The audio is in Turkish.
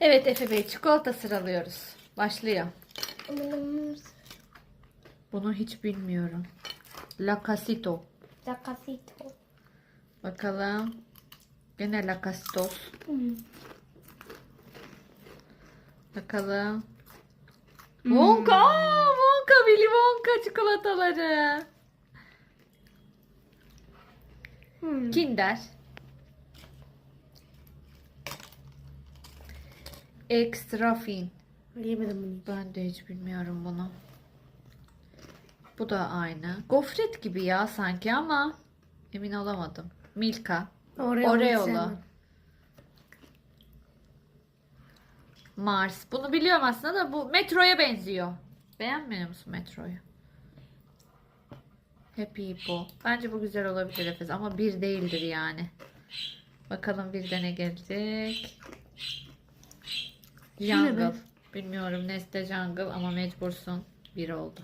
Evet Efe Bey çikolata sıralıyoruz. Başlıyor. Bunu hiç bilmiyorum. La Casito. La casito. Bakalım. Gene La Casitos. Bakalım. Wonka. Aa, Wonka Willy Wonka çikolataları. Hmm. Kinder. Extra fin. Yemedim bunu. Ben de hiç bilmiyorum bunu. Bu da aynı. Gofret gibi ya sanki ama emin olamadım. Milka. Oreo Oreo'lu. Mars. Bunu biliyorum aslında da bu metroya benziyor. Beğenmiyor musun metroyu? Happy Hippo. Bence bu güzel olabilir Efes ama bir değildir yani. Bakalım bir de ne gelecek. Jungle. Bilmiyorum Nestle Jungle ama mecbursun. Bir oldu.